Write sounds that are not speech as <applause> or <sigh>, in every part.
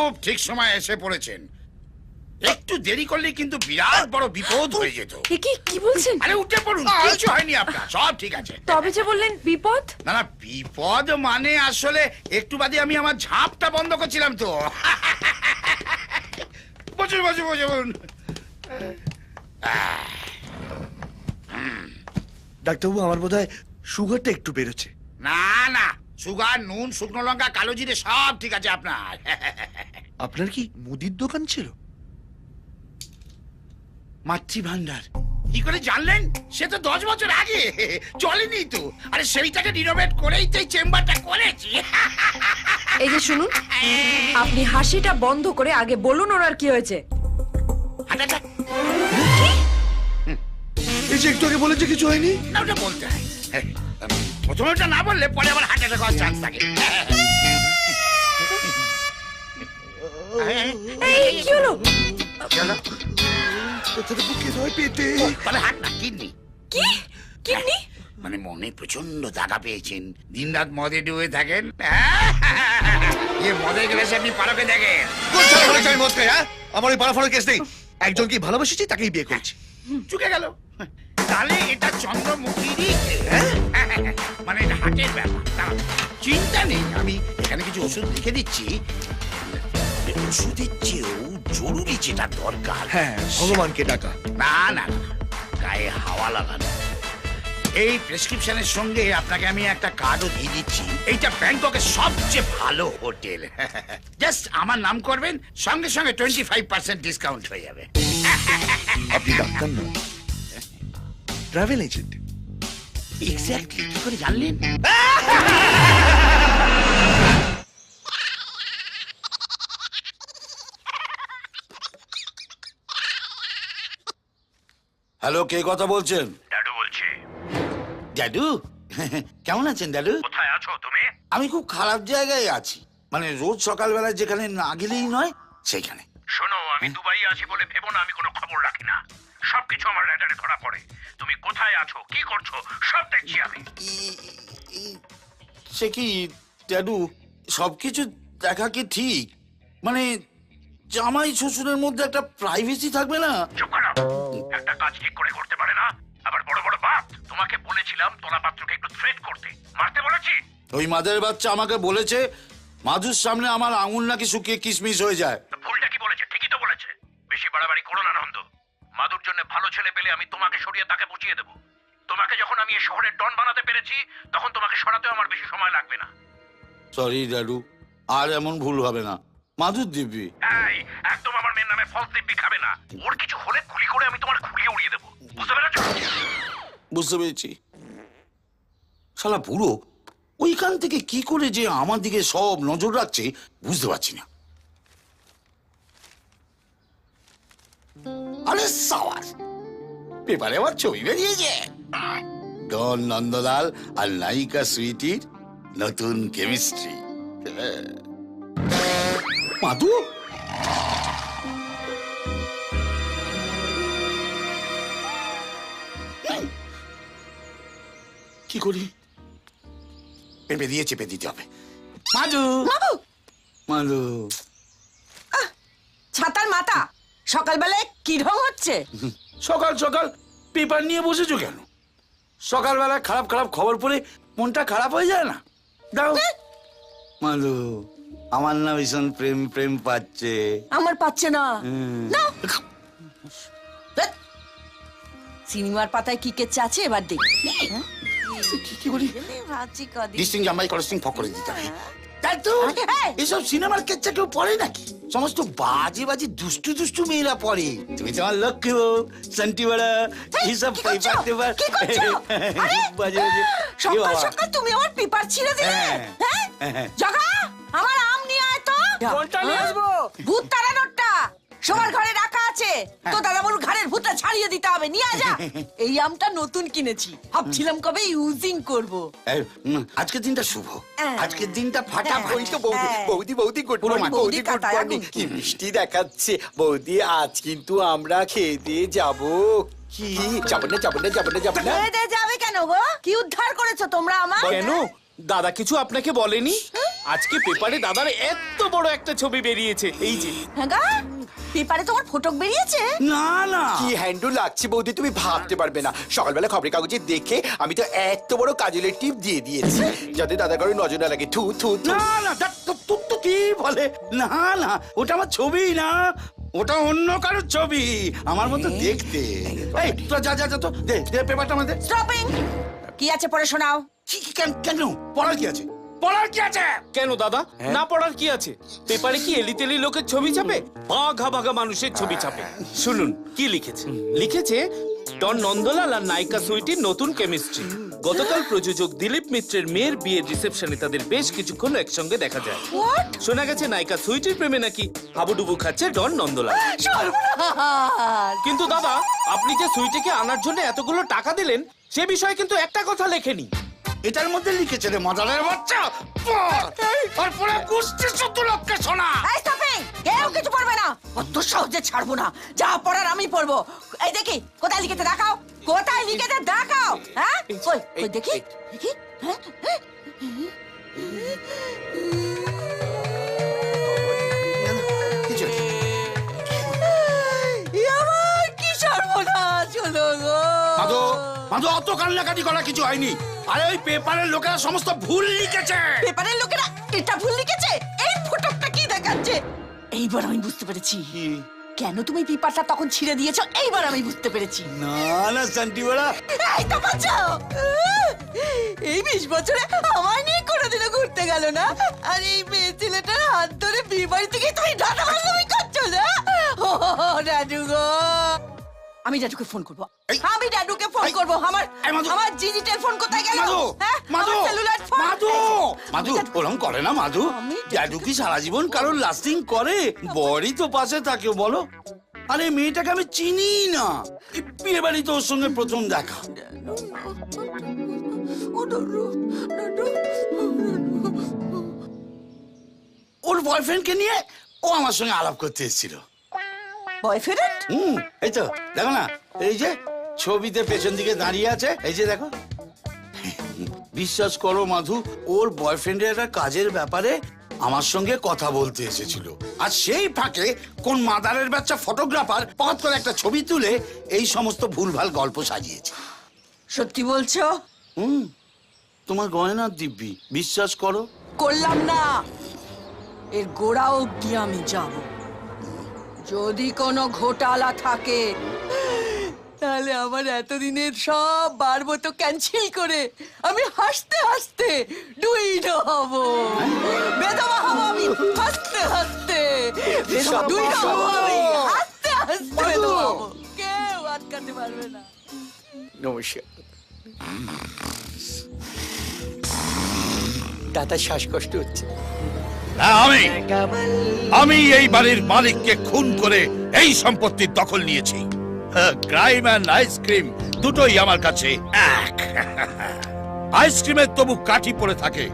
খুব ঠিক সময় এসে পড়েছেন। একটু দেরি করলে কিন্তু বিরাট বড় বিপদ হয়ে যেত। কি কি বলছেন? আরে উঠে পড়ুন কিছু হয়নি আপনার সব ঠিক আছে। তবে যে বললেন বিপদ? না না বিপদ মানে আসলে একটু বাদে আমি আমার ঝাঁপটা বন্ধ করছিলাম তো। বসুন বসুন বসুন ডাক্তারবাবু আমার বোধ হয় সুগারটা একটু বেরোচ্ছে। না না সুগার নুন শুকনো লঙ্কা কালো জিরে সব ঠিক আছে আপনার। <laughs> আপনার কি মুদির দোকান ছিল? মাতৃভান্ডার কি করে জানলেন? সে তো দশ বছর আগে। <laughs> চলেনি তো। আরে সেইটাকে রিনোভেট করেই তো এই চেম্বারটা করেছি। এই যে শুনুন আপনি হাসিটা বন্ধ করে আগে বলুন ওনার কি হয়েছে। আচ্ছা, আচ্ছা, এই যে একটু আগে বলেছে কিছু হয়নি। না ওটা বলতে হয়। হ্যাঁ, না বললে পরে আবার হার্ট অ্যাটাক হওয়ার চান্স থাকে। এই কি হলো চলো কোথাটা বুকে নয় পেটে তাহলে হাট না কিডনি। কি? কিডনি? মানে মনে প্রচণ্ড দাগা পেয়েছেন। দিন রাত মদে ডুবে থাকেন। <laughs> ইয়ে মদে গেলে আপনি পারকে দেখেন। কোথায় বলেছে আমি মদ খাই হ্যাঁ? আমার ওই পাড়া ফাড়া কেস নেই। একজনকে ভালোবাসেছি তাকেই বিয়ে করেছি। চুকে গেল। তাহলে এটা চন্দ্রমুখীরই <laughs> মানে এটা হাটের ব্যাপার। চিন্তা নেই আমি এখানে কিছু ওষুধ লিখে দিচ্ছি। ওষুধের চেয়েও জরুরি যেটা দরকার। হ্যাঁ ভগবানকে ডাকা। না না না গায়ে হাওয়া লাগানো। এই প্রেসক্রিপশনের সঙ্গে আপনাকে আমি একটা কার্ডও দিয়ে দিচ্ছি। এইটা ব্যাংককের সবচেয়ে ভালো হোটেল। <laughs> জাস্ট আমার নাম করবেন সঙ্গে সঙ্গে টোয়েন্টি ফাইভ পার্সেন্ট ডিসকাউন্ট হয়ে যাবে। আপনি ডাক্তার নন। ট্রাভেল এজেন্ট এক্স্যাক্টলি কি করে জানলেন হ্যালো কে কথা বলছেন? ড্যাডু বলছি। দাদু? <laughs> কেমন আছেন দাদু? কোথায় আছো তুমি? আমি খুব খারাপ জায়গায় আছি। মানে রোজ সকালবেলা যেখানে না গেলেই নয় সেইখানে শোনো আমি দুবাই আছি বলে ভেবো না আমি কোনো খবর রাখি না। সবকিছু আমার রেডারে ধরা পড়ে। তুমি কোথায় আছো? কি করছ? সব দেখছি আমি। সে কি দাদু সবকিছু দেখা কি ঠিক? মানে জামাই শ্বশুরের মধ্যে একটা প্রাইভেসি থাকবে না? চুপ করো। একটা কাজ ঠিক করে করতে পারে না। আবার বড় বড় বাপ তোমাকে বলেছিলাম তোলা পাত্রকে একটু থ্রেট করতে। মারতে বলেছি। ওই মাদের বাচ্চা আমাকে বলেছে মাধুর সামনে আমার আঙুল নাকি শুকিয়ে কিশমিশ হয়ে যায়। আমার বেশি সময় লাগবে না। সরি দাদু আর এমন ভুল হবে না। মাধুর দিব্যি। এই একদম আমার মেয়ের নামে ফলস দিব্যি খাবে না। ওর কিছু হলে গুলি করে আমি তোমার খুলিয়ে উড়িয়ে দেবো। বুঝতে পেরেছ? বুঝতে পেরেছি। শালা বুড়ো ওইখান থেকে কি করে যে আমার দিকে সব নজর রাখছে বুঝতে পারছি না। আরে সাওয়ার পেপারে আমার ছবি বেরিয়েছে। ডন নন্দলাল আর নায়িকা সুইটির নতুন কেমিস্ট্রি। মাধু? কি করি? পেঁপে দিয়ে চেপে দিতে হবে। মাধু! মাধু! ছাতার মাথা। সকালবেলায় কি ঢং হচ্ছে? সকাল সকাল পেপার নিয়ে বসেছো কেন? সকালবেলা খারাপ খারাপ খবর পড়ে মনটা খারাপ হয়ে যায় না? দাও মাধু আমার না ভীষণ প্রেম প্রেম পাচ্ছে। আমার পাচ্ছে না। সিনেমার পাতায় কি কেচ্ছে আছে? এবার দেখি। হ্যাঁ? কি কি বলি? ডিস্টিং জামাই কলেস্টিং ফক করে দিতে হবে তাই তো এই! এসব সিনেমার কেচ্ছা কেউ পড়ে নাকি? সমস্ত বাজে বাজে দুষ্টু দুষ্টু মেয়েরা পড়ে। তুমি তোমার লক্ষ্মী বউ শান্তি বড়া এইসব? পেপার টেপার! <laughs> বাজে বাজে। সকাল সকাল তুমি আমার পেপার ছিঁড়ে দিলে? হ্যাঁ। হ্যাঁ? জগা আমার আম নিয়ে আয় তো। কোনটা নিয়ে আসব। ভূত সবার ঘরে রাখা আছে। তো দাদা বলুন ঘরের ভূতটা ছাড়িয়ে দিতে হবে। নিয়ে যা। <laughs> এই আমটা নতুন কিনেছি। ভাবছিলাম কবে ইউজিং করব। আজকের দিনটা শুভ। হ্যাঁ। আজকের দিনটা ফাটা হ্যাঁ। তো বৌদি হ্যাঁ। বৌদি বৌদি গুড মর্নিং। বৌদি বৌদি গুড মর্নিং। কি মিষ্টি দেখাচ্ছে। বৌদি আজ কিন্তু আমরা খেয়ে দিয়ে যাব। কি? যাব না যাব না যাব না যাব না। খেয়ে দিয়ে যাবে কেন গো? কি উদ্ধার করেছ তোমরা আমার কেন? দাদা কিছু আপনাকে বলেনি? আজকে পেপারে দাদার এত বড় একটা ছবি বেরিয়েছে। এই যে। হ্যাঁ পেপারে তোমার ফটক বেরিয়েছে? না না। কি হ্যান্ডু লাগছে বৌদি তুমি ভাবতে পারবে না। সকালবেলা খবরের কাগজে দেখে আমি তো এত বড় কাজলের টিপ দিয়ে দিয়েছি। যাতে দাদা করে নজর না লাগে। থু থু থু। না না তা তো- তো তো কি বলে? না না ওটা আমার ছবি না। ওটা অন্য কারোর ছবি। আমার মতো দেখতে। এই তোরা যা যা যা তো। দে দে পেপারটা আমাদের। স্টপিং কি আছে পড়ে শোনাও? কি কি কেন কেন? পড়ার কি আছে? পড়ার কি আছে? কেন দাদা? না পড়ার কি আছে? পেপারে কি এলি তেলি লোকের ছবি ছাপে? বাঘা বাঘা মানুষের ছবি ছাপে? শুনুন। কি লিখেছে? লিখেছে ডন নন্দলাল আর নায়িকা সুইটির নতুন কেমিস্ট্রি। গতকাল প্রযোজক দিলীপ মিত্রের মেয়ের বিয়ের রিসেপশনে তাদের বেশ কিছুক্ষণ একসঙ্গে দেখা যায়। শোনা গেছে নায়িকা সুইটির প্রেমে নাকি হাবুডুবু খাচ্ছে ডন নন্দলাল। কিন্তু দাদা আপনি যে সুইটিকে আনার জন্য এতগুলো টাকা দিলেন সে বিষয়ে কিন্তু একটা কথা লেখেনি। এটার মধ্যে লিখেছে রে মজারের বাচ্চা। আর পড়ে কুস্তি শুদ্ধ লোককে শোনা এই স্টপিং কেউ কিছু পড়বে না। অত সহজে ছাড়বো না। যা পড়ার আমি পড়ব। এই দেখি কোথায় লিখেতে দেখাও। কোথায় লিখেতে দেখাও হ্যাঁ? কই কই দেখি। দেখি হ্যাঁ? মাধু মাধু অত কান্নাকাটি করা কিছু হয়নি। আরে ওই পেপারের লোকেরা সমস্ত ভুল লিখেছে। পেপারের লোকেরা এটা ভুল লিখেছে? এই ফটোটা কি দেখাচ্ছে? এইবার আমি বুঝতে পেরেছি। কেন তুমি পেপারটা তখন ছিঁড়ে দিয়েছ? এইবার আমি বুঝতে পেরেছি। না না শান্তি বড়া। এই তো বাঁচাও এই বিশ বছরে আমায় নিয়ে কোনোদিনও ঘুরতে গেল না। আর এই মেয়ে ছেলেটার হাত ধরে বিয়ে বাড়ি থেকে তুমি ডাটা বান্ধবী করছ না ও দাদু গো! আমি দাদুকে ফোন করব। আমি দাদুকে ফোন করব। আমার আমার ডিজিটাল ফোন কোথায় গেল? মাধু হ্যাঁ cellular phone? মাধু মাধু ওরম করে না মাধু। জাদু কি সারা জীবন কারোর লাস্টিং করে? বড়ই তো পাশে থাকে বলো। আরে মেয়েটাকে আমি চিনি না। বিয়ে বাড়ি তো ওর সঙ্গে প্রথম দেখা। ওর বয়ফ্রেন্ডকে নিয়ে ও আমার সঙ্গে আলাপ করতে এসেছিল। বয়ফ্রেন্ড? হুম এই তো দেখো না এই যে ছবিতে পেছন দিকে দাঁড়িয়ে আছে এই যে দেখো। বিশ্বাস করো মাধু ওর বয়ফ্রেন্ডের একটা কাজের ব্যাপারে আমার সঙ্গে কথা বলতে এসেছিল। আর সেই ফাঁকে কোন মাদারের বাচ্চা ফটোগ্রাফার পথ করে একটা ছবি তুলে এই সমস্ত ভুলভাল গল্প সাজিয়েছে। সত্যি বলছো? হুম তোমার গয়না দিব্যি বিশ্বাস করো। করলাম না। এর গোড়া অব্দি আমি যাব। যদি কোনো ঘোটালা থাকে তাহলে আমার এতদিনের সব বারবো তো ক্যান্সেল করে। আমি হাসতে হাসতে ডুইড হব। বেদবা হব আমি হাসতে হাসতে। ডুইড হব। আমি হাসতে হাসতে বেদবা হব। কেউ আটকাতে পারবে না। নমস্কার। দাদা শ্বাসকষ্ট হচ্ছে। আমি। আমি এই বাড়ির মালিককে খুন করে এই সম্পত্তির দখল নিয়েছি। ক্রাইম অ্যান্ড আইসক্রিম দুটোই আমার কাছে এক। আইসক্রিমের তবু কাঠি পড়ে থাকে,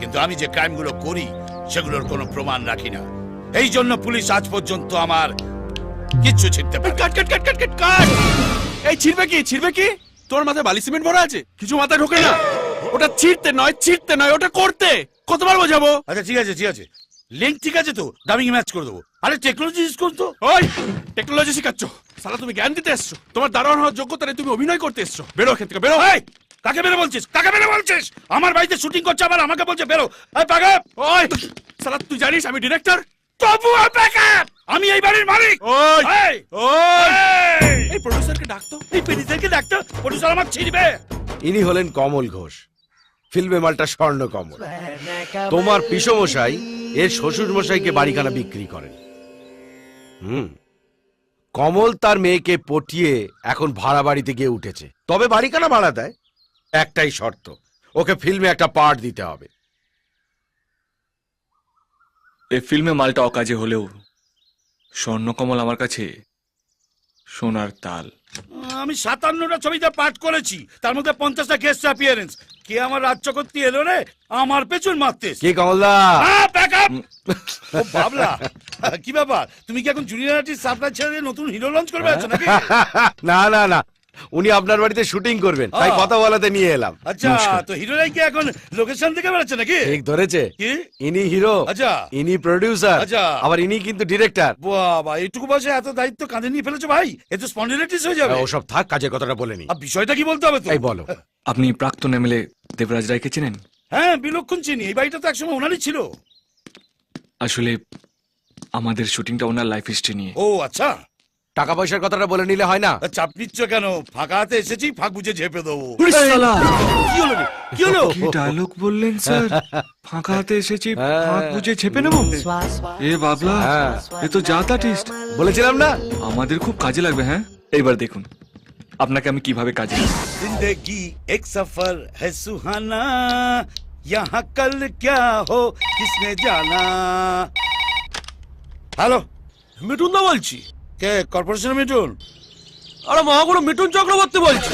কিন্তু আমি যে ক্রাইমগুলো করি, সেগুলোর কোনো প্রমাণ রাখি না। এই জন্য পুলিশ আজ পর্যন্ত আমার কিচ্ছু ছিনতে পারে কাট কাট কাট কাট কাট কাট এই ছিড়বে কি? ছিড়বে কি? তোর মাথায় বালি সিমেন্ট ভরা আছে? কিছু মাথায় ঢোকে না। ওটা ছিড়তে নয় ছিড়তে নয়, ওটা করতে! কতবার বোঝাবো? আচ্ছা ঠিক আছে ঠিক আছে। লিঙ্ক ঠিক আছে তো? দামি ম্যাচ করে দেবো। আরে টেকনোলজি ইউজ করতো ওই! টেকনোলজি শিখাচ্ছ। সালা তুমি জ্ঞান দিতে এসছো। তোমার দারোয়ান হওয়ার যোগ্যতা নেই তুমি অভিনয় করতে এসছো। বেরো থেকে বেরো এই কাকে বেরো বলছিস? কাকে বেরো বলছিস? আমার বাড়িতে শুটিং করছে আবার আমাকে বলছে বেরো। এই পাগা ওই! সালা তুই জানিস আমি ডিরেক্টর তবু ব্যাকআপ আমি এই বাড়ির মালিক! ওই! ওই! এই! প্রডিউসারকে ডাকতো? এই পেরিদেরকে ডাক্তার প্রডিউসার আমার ছিড়বে ইনি হলেন কমল ঘোষ। ফিল্মে মালটা স্বর্ণ কমল তোমার পিসমশাই এর শ্বশুর মশাইকে বাড়িখানা বিক্রি করেন। হুম, কমল তার মেয়েকে পটিয়ে এখন ভাড়া বাড়িতে গিয়ে উঠেছে। তবে বাড়িখানা ভাড়া দেয়, একটাই শর্ত, ওকে ফিল্মে একটা পার্ট দিতে হবে। এই ফিল্মে মালটা অকাজে হলেও স্বর্ণকমল আমার কাছে সোনার তাল। আমি সাতান্নটা ছবিতে পাঠ করেছি। তার মধ্যে পঞ্চাশটা গেস্ট অ্যাপিয়ারেন্স কে আমার রাজ্য করতে এলো রে? আমার পেছন মারতে কি কমলদা? বাবলা কি ব্যাপার? তুমি কি এখন জুনিয়র আর্টিস্ট সাপ্লাই ছেড়ে দিয়ে নতুন হিরো লঞ্চ করবে আছো নাকি? <laughs> না না না। উনি আপনার বাড়িতে শুটিং করবেন তাই কথা বলাতে নিয়ে এলাম। আচ্ছা তো হিরোরাই কি এখন লোকেশন থেকে বেড়াচ্ছে নাকি? ঠিক ধরেছে। কি? ইনি হিরো আচ্ছা। ইনি প্রডিউসার আচ্ছা। আবার ইনি কিন্তু ডিরেক্টর বাবা এইটুকু বয়সে এত দায়িত্ব কাঁধে নিয়ে ফেলেছো ভাই? এ তো স্পন্ডিলাইটিস হয়ে যাবে। ওসব থাক কাজের কথাটা বলেনি আর বিষয়টা কি বলতে হবে তো? এই বলো। আপনি প্রাক্তন এমএলএ দেবরাজ রায়কে চেনেন? হ্যাঁ বিলক্ষণ চিনি। এই বাড়িটা তো একসময় ওনারই ছিল। আসলে আমাদের শুটিংটা ওনার লাইফ হিস্ট্রি নিয়ে। ও আচ্ছা। টাকা পয়সার কথাটা বলে নিলে হয় না তা চাপ নিচ্ছ কেন ফাঁকা হাতে এসেছি ফাঁক বুঝে ঝেপে দেবো উড়িস শালা! কি হলো রে? কি হলো কি ডায়লগ বললেন স্যার ফাঁকা হাতে এসেছি হ্যাঁ। ফাঁক বুঝে ছেপে নেব এ বাবলা হ্যাঁ। এ তো জাতা টিস্ট বলেছিলাম না আমাদের খুব কাজে লাগবে হ্যাঁ এইবার দেখুন আপনাকে আমি কিভাবে কাজে লাগাই। जिंदगी एक सफर है सुहाना यहाँ कल क्या हो किसने जाना হ্যালো মিঠুন দা বলছি কে কর্পোরেশন মিটুন আরে মহাগুরু মিঠুন চক্রবর্তী বলছি।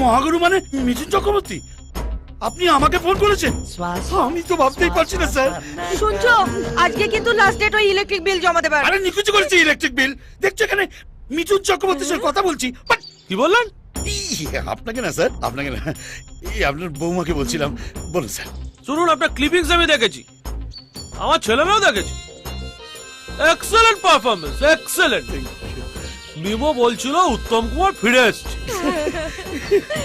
মহাগুরু মানে মিঠুন চক্রবর্তী? আপনি আমাকে ফোন করেছেন? আমি তো ভাবতেই পারছি না স্যার। শুনছো? আজকে কিন্তু লাস্ট ডেট ওই ইলেকট্রিক বিল জমা দেবার আরে নিকুচি করেছি ইলেকট্রিক বিল দেখছ এখানে মিঠুন চক্রবর্তীর সঙ্গে কথা বলছি। বাট কি বললেন? আপনাকে না স্যার আপনাকে না এই আপনার বৌমাকে বলছিলাম। বলুন স্যার। শুনুন আপনার ক্লিপিংস আমি দেখেছি। আমার ছেলেমেয়েও দেখেছি। এক্সেলেন্ট পারফরমেন্স এক্সেলেন্ট মিমো বলছিল উত্তম কুমার ফিরে এসছে।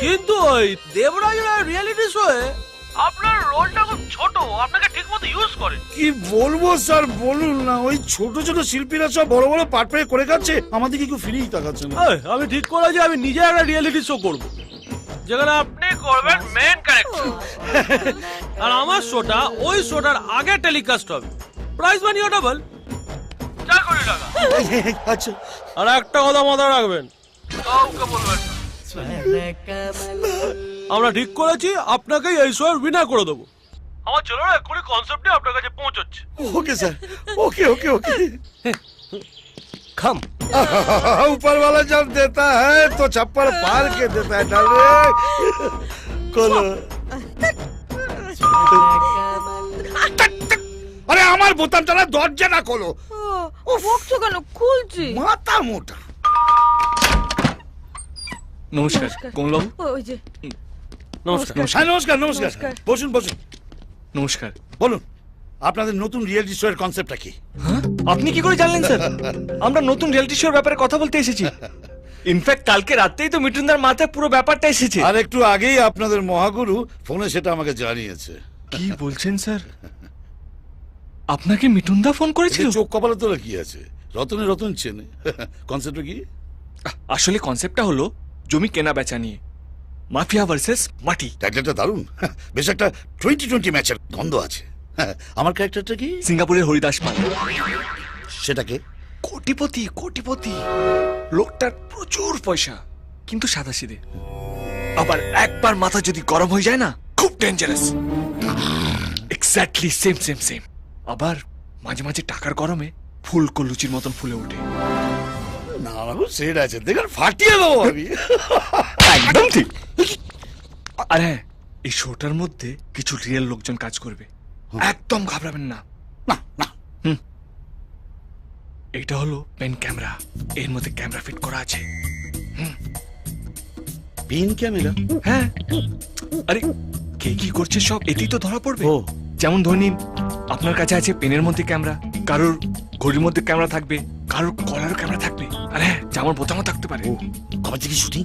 কিন্তু ওই দেবরাজের রিয়েলিটি শোয়ে আপনার রোলটা খুব ছোট আপনাকে ঠিকমতো ইউজ করে কি বলব স্যার বলুন না ওই ছোট ছোট শিল্পীরা সব বড় বড় পাট পেয়ে করে খাচ্ছে আমাদের কি কেউ ফিরেই তাকাচ্ছে না? আমি ঠিক করে যে আমি নিজে একটা রিয়েলিটি শো করব যেখানে আপনি করবেন মেন ক্যারেক্টার আর আমার শোটা ওই শোটার আগে টেলিকাস্ট হবে। প্রাইস মানিও ডাবল আচ্ছা আর একটা কথা মাথায় রাখবেন কাউকে বলবেন না। আমরা ঠিক করেছি আপনাকে এই শো উইনার করে দেবো আমার ছেলেরা এক্ষুনি কনসেপ্টে আপনার কাছে পৌঁছচ্ছে okay sir okay okay okay খাম ऊपर वाला जब देता है तो छप्पर पार के देता है डाले खोलो আরে আমার বোতামটা না দরজাটা খোলো ও বকছো কেন? খুলছি। মাথা মোটা। নমস্কার ওই যে। নমস্কার হ্যাঁ নমস্কার। নমস্কার নমস্কার। বসুন বসুন। নমস্কার। বলুন আপনাদের নতুন রিয়েলিটি শো এর কনসেপ্টটা কি? হ্যাঁ? আপনি কি করে জানলেন স্যার? আমরা নতুন রিয়েলিটি শোর ব্যাপারে কথা বলতে এসেছি। ইনফ্যাক্ট কালকে রাতেই তো মিঠুনদার মাথায় পুরো ব্যাপারটা এসেছে। আর একটু আগেই আপনাদের মহাগুরু ফোনে সেটা আমাকে জানিয়েছে। কি বলছেন স্যার? আপনাকে মিঠুনদা ফোন করেছিল? চোখ কপালে তোলা কি আছে? রতনে রতন চেনে। কনসেপ্টটা কি? আসলে কনসেপ্টটা হলো জমি কেনা বেচা নিয়ে। মাফিয়া ভার্সেস মাটি। ট্যাগলাইনটা দারুণ। বেশ একটা টোয়েন্টি টোয়েন্টি ম্যাচের গন্ধ আছে। আমার ক্যারেক্টারটা কি? সিঙ্গাপুরের হরিদাস পাল। সেটাকে কোটিপতি কোটিপতি। লোকটার প্রচুর পয়সা কিন্তু সাদা সিধে আবার একবার মাথা যদি গরম হয়ে যায় না খুব dangerous exactly same same same আবার মাঝে মাঝে টাকার গরমে ফুলকো লুচির মতন ফুলে ওঠে। না সেট আছে দেখুন ফাটিয়ে দেবো আমি। একদম ঠিক। আর হ্যাঁ এই শোটার মধ্যে কিছু রিয়েল লোকজন কাজ করবে। একদম ঘাবড়াবেন না। না না। এটা হলো পেন ক্যামেরা এর মধ্যে ক্যামেরা ফিট করা আছে। পিন ক্যামেরা হ্যাঁ। আরে কে কি করছে সব? এতেই তো ধরা পড়বে। যেমন ধরে নিন আপনার কাছে আছে পেনের মধ্যে ক্যামেরা? কারোর ঘড়ির মধ্যে ক্যামেরা থাকবে কারোর কলারও ক্যামেরা থাকবে। আর হ্যাঁ জামার বোতামও থাকতে পারে। কবে থেকে শুটিং?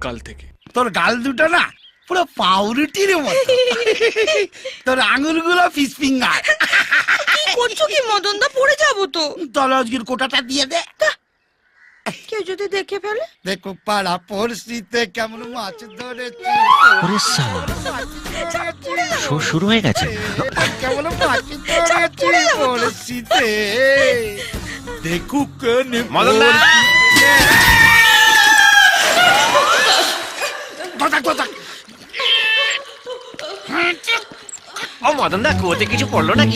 কাল থেকে। তোর গাল দুটো না পুরো পাউরুটির মতো। তোর আঙুলগুলো ফিস ফিঙ্গার। কি করছ কি মদন দা পড়ে যাব তো। তোর আজকের কোটাটা দিয়ে দে। কেউ যদি দেখে ফেলে? দেখো পাড়া পড়শিতে কেমন মাছ ধরেছি। শুরু হয়ে গেছে। কেমন মাছ ধরেছি পড়শিতে। দেখুক ও মদন দা কুয়োতে কিছু পড়ল নাকি?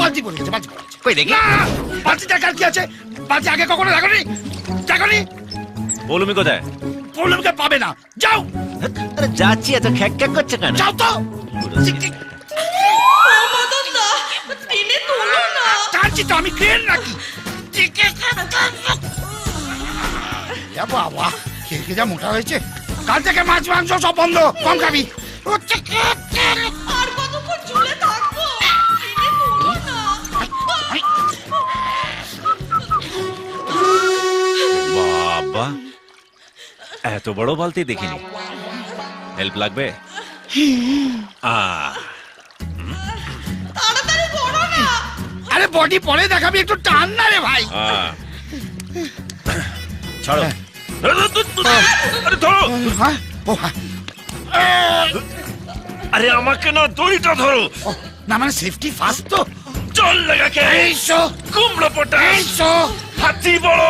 বালতি পড়ে গেছে বালতি কই দেখি বালতি টাকার কি আছে? বালতি আগে কখনো দেখনি দেখনি বলুমি কোথায়? প্রবলেমকে পাবে না। যাও! আরে যাচ্ছি এত খ্যাক খ্যাক করছে কেন? যাও তো! টানছি আমি ক্রেন নাকি? বাবা কে কে যা মোটা হয়েছে? কাল থেকে মাছ মাংস সব বন্ধ। কম খাবি। এত বড় বালতি দেখিনি। হেল্প লাগবে? না। আরে বডি পরে দেখাবি একটু টান না রে ভাই। আহ। ছাড়ো। আরে ধরো। হ্যাঁ? হ্যাঁ। আরে আমাকে না দড়িটা ধরো। ও, না মানে সেফটি ফার্স্ট তো। জল লাগাকে এইসো কুমড়ো এইসো হাতি বড়।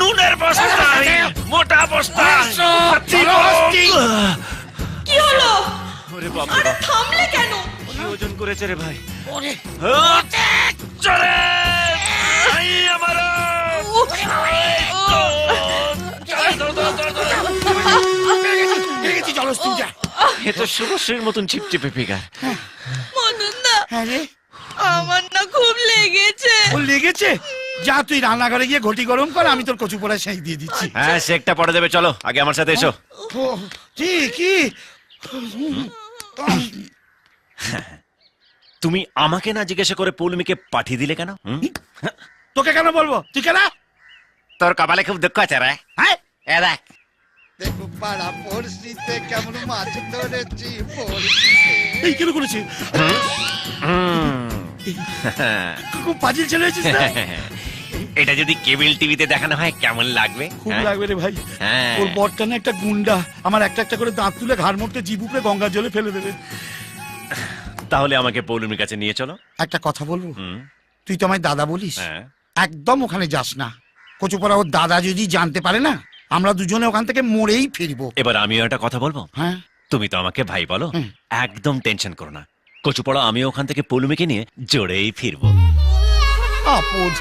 নুনের বস্তা মোটা বস্তা। হাতি। কি হলো? ওরে আরে থামলে কেন? কি ওজন করেছে রে ভাই। ওরে। চলে। ভাই আমার এ তো শুভশ্রীর মতন চিপচিপে ফিগার আরে আমার না খুব লেগেছে। ও লেগেছে? যা তুই রান্নাঘরে গিয়ে ঘটি গরম কর আমি তোর কচু পোড়া সেই দিয়ে দিচ্ছি। হ্যাঁ শেকটা পরে দেবে চলো আগে আমার সাথে এসো। ও, কি কি? তুমি আমাকে না জিজ্ঞাসা করে পৌলমীকে পাঠিয়ে দিলে কেন হুম? তোকে কেন বলব? তুই কেন তোর কপালে খুব দুঃখ আছে রে। হ্যাঁ? এ দেখ। দেখো পাড়া পড়শিতে কেমন মাছ ধরেছি পড়শিতে। এই কেন করেছে খুব পাজিল ছেলে হয়েছিস না? <laughs> এটা যদি কেবল টিভিতে দেখানো হয় কেমন লাগবে? খুব হ্যাঁ? লাগবে রে ভাই। হ্যাঁ। ওর বরটা না একটা গুন্ডা। আমার একটা একটা করে দাঁত তুলে ঘাড় মোড়তে জিভ উপরে গঙ্গার জলে ফেলে দেবে। তাহলে আমাকে পৌলমীর কাছে নিয়ে চলো। একটা কথা বলব? হুম, তুই তো আমায় দাদা বলিস। হ্যাঁ। একদম ওখানে যাস না। কচুপাড়া ওর দাদা যদি জানতে পারে না আমরা দুজনে ওখান থেকে মরেই ফিরবো। এবার আমিও একটা কথা বলব? হ্যাঁ। তুমি তো আমাকে ভাই বলো হুম। একদম টেনশন করো না। কচুপড়া আমিও ওখান থেকে পৌলমীকে নিয়ে জোরেই ফিরবো। আপদ।